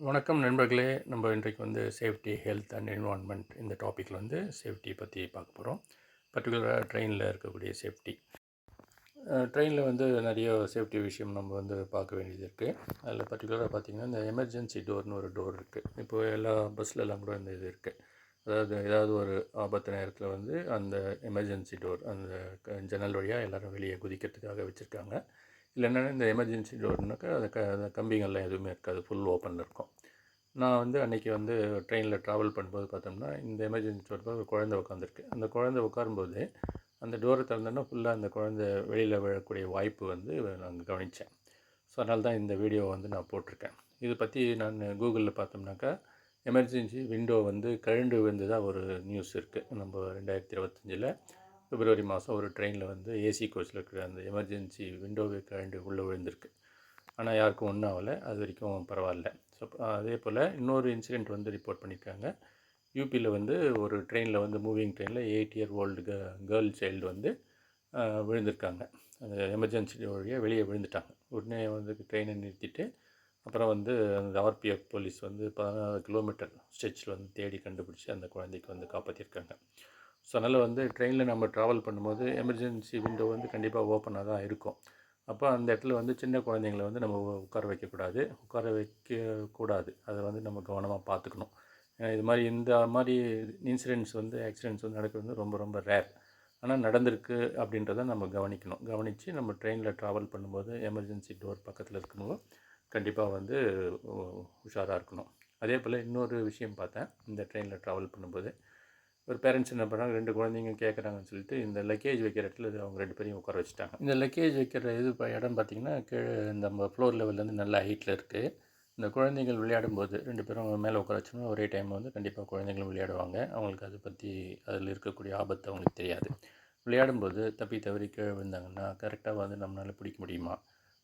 வணக்கம் நண்பர்களே. நம்ம இன்றைக்கு வந்து சேஃப்டி ஹெல்த் அண்ட் என்வான்மெண்ட் இந்த டாப்பிக்கில் வந்து சேஃப்டி பற்றி பார்க்க போகிறோம் பர்டிகுலராக ட்ரெயினில் இருக்கக்கூடிய சேஃப்டி. ட்ரெயினில் வந்து நிறைய சேஃப்டி விஷயம் நம்ம வந்து பார்க்க வேண்டியது இருக்குது அதில் பர்டிகுலராக பார்த்திங்கன்னா இந்த எமர்ஜென்சி டோர்னு ஒரு டோர் இருக்குது இப்போ எல்லா பஸ்லலாம் கூட இந்த இது இருக்குது அதாவது ஏதாவது ஒரு ஆபத்து நேரத்தில் வந்து அந்த எமர்ஜென்சி டோர் அந்த க- ஜன்னல் வழியாக எல்லாரும் வெளியே குதிக்கிறதுக்காக வச்சுருக்காங்க. இல்லைன்னா இந்த எமர்ஜென்சி டோர்னாக்கா அது க அந்த கம்பிங்கள்லாம் எதுவுமே இருக்காது. ஃபுல் ஓப்பனில் இருக்கும். நான் வந்து அன்றைக்கி வந்து ட்ரெயினில் ட்ராவல் பண்ணும்போது பார்த்தோம்னா இந்த எமர்ஜென்சி டோர் ஒரு குழந்தை உட்காந்துருக்கு அந்த குழந்தை உட்காரும்போது அந்த டோரை திறந்தோன்னா ஃபுல்லாக அந்த குழந்தை வெளியில் விழக்கூடிய வாய்ப்பு வந்து நான் கவனித்தேன் ஸோ அதனால தான் இந்த வீடியோவை வந்து நான் போட்டிருக்கேன். இதை பற்றி நான் கூகுளில் பார்த்தோம்னாக்கா எமர்ஜென்சி விண்டோ வந்து கழண்டு விழுந்ததாக ஒரு நியூஸ் இருக்குது நம்ம ரெண்டாயிரத்தி இருபத்தஞ்சில் பிப்ரவரி மாதம் ஒரு ட்ரெயினில் வந்து ஏசி கோச்சில் இருக்கிற அந்த எமர்ஜென்சி விண்டோவே கழண்டு உள்ளே விழுந்திருக்கு. ஆனால் யாருக்கும் ஒன்றும் ஆகலை. அது வரைக்கும் பரவாயில்ல. ஸோ அதே போல் இன்னொரு இன்சிடெண்ட் வந்து ரிப்போர்ட் பண்ணியிருக்காங்க. யூபியில் வந்து ஒரு ட்ரெயினில் வந்து மூவிங் ட்ரெயினில் எயிட் இயர் ஓல்டு க கேர்ள் சைல்டு வந்து விழுந்திருக்காங்க. அந்த எமர்ஜென்சி வழியாக வெளியே விழுந்துட்டாங்க. உடனே வந்து ட்ரெயினை நிறுத்திட்டு அப்புறம் வந்து அந்த ஆர்பிஎஃப் போலீஸ் வந்து பதினாறு கிலோமீட்டர் ஸ்ட்ரெச்சில் வந்து தேடி கண்டுபிடிச்சி அந்த குழந்தைக்கு வந்து காப்பாற்றிருக்காங்க ஸோ அதனால் வந்து ட்ரெயினில் நம்ம ட்ராவல் பண்ணும்போது எமர்ஜென்சி விண்டோ வந்து கண்டிப்பாக ஓப்பனாக தான் இருக்கும். அப்போ அந்த இடத்துல வந்து சின்ன குழந்தைங்கள வந்து நம்ம உட்கார வைக்கக்கூடாது. உட்கார வைக்கக்கூடாது. அதை வந்து நம்ம கவனமாக பார்த்துக்கணும். ஏன்னா இது மாதிரி இந்த மாதிரி இன்சிடென்ட்ஸ் வந்து ஆக்சிடென்ட்ஸ் வந்து நடக்கிறது வந்து ரொம்ப ரொம்ப ரேர் ஆனால் நடந்திருக்கு அப்படின்றத நம்ம கவனிக்கணும். கவனித்து நம்ம ட்ரெயினில் ட்ராவல் பண்ணும்போது எமர்ஜென்சி டோர் பக்கத்தில் இருக்கும்போது கண்டிப்பாக வந்து உஷாராக இருக்கணும். அதே போல் இன்னொரு விஷயம் பார்த்தேன். இந்த ட்ரெயினில் ட்ராவல் பண்ணும்போது ஒரு பேரண்ட்ஸ் என்ன பண்ணுறாங்க ரெண்டு குழந்தைங்க கேட்குறாங்கன்னு சொல்லிட்டு இந்த லக்கேஜ் வைக்கிற இடத்துல இது அவங்க ரெண்டு பேரையும் உட்கார வச்சுட்டாங்க. இந்த லக்கேஜ் வைக்கிற இது இடம் பார்த்திங்கன்னா கீழே நம்ம ஃப்ளோர் லெவல்லேருந்து நல்ல ஹைட்டில் இருக்குது இந்த குழந்தைகள் விளையாடும்போது ரெண்டு பேரும் மேலே உட்கார வச்சோம்னா ஒரே டைம் வந்து கண்டிப்பாக குழந்தைங்களும் விளையாடுவாங்க. அவங்களுக்கு அதை பற்றி அதில் இருக்கக்கூடிய ஆபத்து அவங்களுக்கு தெரியாது. விளையாடும்போது தப்பி தவறி கீழே விழுந்தாங்கன்னா கரெக்டாக வந்து நம்மளால் பிடிக்க முடியுமா?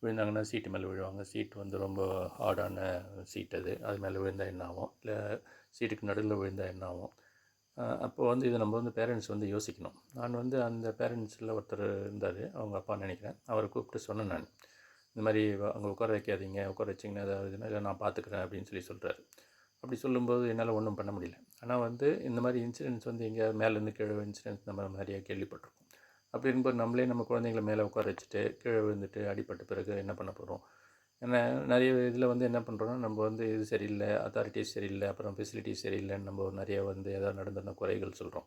விழுந்தாங்கன்னா சீட்டு மேலே விழுவாங்க. சீட் வந்து ரொம்ப ஹார்டான சீட் அது. அது மேலே விழுந்தால் என்ன ஆகும்? இல்லை சீட்டுக்கு நடுவில் விழுந்தால் என்ன ஆகும்? அப்போ வந்து இதை நம்ம வந்து பேரண்ட்ஸ் வந்து யோசிக்கணும். நான் வந்து அந்த பேரண்ட்ஸில் ஒருத்தர் இருந்தார். அவங்க அப்பா நினைக்கிறேன். அவரை கூப்பிட்டு சொன்னேன் நான். இந்த மாதிரி அங்கே உட்கார வைக்காதீங்க. உட்கார வச்சிங்கன்னா ஏதாவதுன்னா இல்லை நான் பார்த்துக்கிறேன் அப்படின்னு சொல்லி சொல்கிறாரு அப்படி சொல்லும்போது என்னால் ஒன்றும் பண்ண முடியல. ஆனால் வந்து இந்த மாதிரி இன்சிடென்ட்ஸ் வந்து எங்கே மேலேருந்து கீழே இன்சிடென்ட்ஸ் நம்ம நிறையா கேள்விப்பட்டிருக்கோம் அப்படி இருக்கும்போது நம்மளே நம்ம குழந்தைங்கள மேலே உட்கார வச்சுட்டு கீழே விழுந்துட்டு அடிப்பட்ட பிறகு என்ன பண்ண போகிறோம் நிறைய இதில் வந்து என்ன பண்ணுறோன்னா நம்ம வந்து இது சரியில்லை அத்தாரிட்டிஸ் சரியில்லை அப்புறம் ஃபெசிலிட்டிஸ் சரியில்லைன்னு நம்ம நிறைய வந்து எதாவது நடந்ததுன்னா குறைகள் சொல்கிறோம்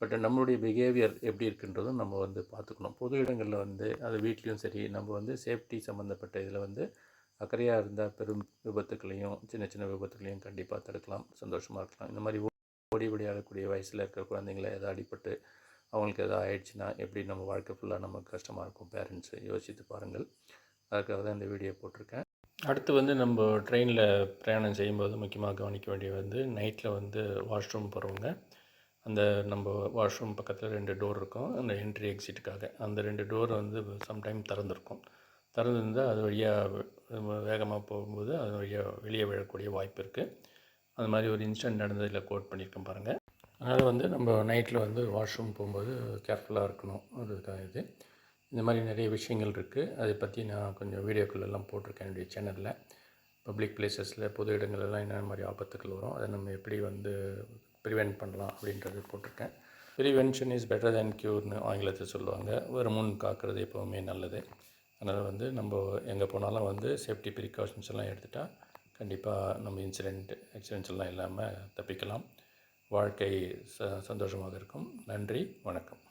பட் நம்மளுடைய பிஹேவியர் எப்படி இருக்குன்றதும் நம்ம வந்து பார்த்துக்கணும். பொது இடங்களில் வந்து அது வீட்லேயும் சரி நம்ம வந்து சேஃப்டி சம்மந்தப்பட்ட இதில் வந்து அக்கறையாக இருந்தால் பெரும் விபத்துக்களையும் சின்ன சின்ன விபத்துக்களையும் கண்டிப்பாக தடுக்கலாம் சந்தோஷமாக இருக்கலாம். இந்த மாதிரி ஓடி விளையாடக்கூடிய வயசில் இருக்கிற குழந்தைங்கள எதாவது அடிபட்டு அவங்களுக்கு எதாவது ஆயிடுச்சுன்னா எப்படி நம்ம வாழ்க்கை ஃபுல்லாக நமக்கு கஷ்டமாக இருக்கும்? பேரண்ட்ஸு யோசித்து பாருங்கள். அதுக்காக தான் இந்த வீடியோ போட்டிருக்கேன். அடுத்து வந்து நம்ம ட்ரெயினில் பிரயாணம் செய்யும்போது முக்கியமாக கவனிக்க வேண்டியது வந்து நைட்டில் வந்து வாஷ்ரூம் போகிறவங்க அந்த நம்ம வாஷ்ரூம் பக்கத்தில் ரெண்டு டோர் இருக்கும். அந்த என்ட்ரி எக்ஸிட்டுக்காக. அந்த ரெண்டு டோர் வந்து சம்டைம் திறந்துருக்கும். திறந்துருந்தால் அது வழியாக வேகமாக போகும்போது அது வழியாக வெளியே விழக்கூடிய வாய்ப்பு இருக்குது அது மாதிரி ஒரு இன்சிடென்ட் நடந்ததில் கோட் பண்ணியிருக்கேன் பாருங்கள் அதனால் வந்து நம்ம நைட்டில் வந்து வாஷ்ரூம் போகும்போது கேர்ஃபுல்லாக இருக்கணும். அதுக்காக இது. இந்த மாதிரி நிறைய விஷயங்கள் இருக்குது அதை பற்றி நான் கொஞ்சம் வீடியோக்களெல்லாம் போட்டிருக்கேன் என்னுடைய சேனலில். பப்ளிக் பிளேசஸில் பொது இடங்கள்லாம் என்னென்ன மாதிரி ஆபத்துக்கள் வரும் அதை நம்ம எப்படி வந்து ப்ரிவென்ட் பண்ணலாம் அப்படின்றது போட்டிருக்கேன். ப்ரிவென்ஷன் இஸ் பெட்டர் தேன் க்யூர்னு ஆங்கிலத்தில் சொல்லுவாங்க. ஒரு முன் காக்கிறது எப்போவுமே நல்லது. அதனால் வந்து நம்ம எங்கே போனாலும் வந்து சேஃப்டி ப்ரிகாஷன்ஸ் எல்லாம் எடுத்துட்டால் கண்டிப்பாக நம்ம இன்சிடெண்ட் ஆக்சிடென்ட்ஸ் எல்லாம் இல்லாமல் தப்பிக்கலாம். வாழ்க்கை ச சந்தோஷமாக இருக்கும். நன்றி வணக்கம்.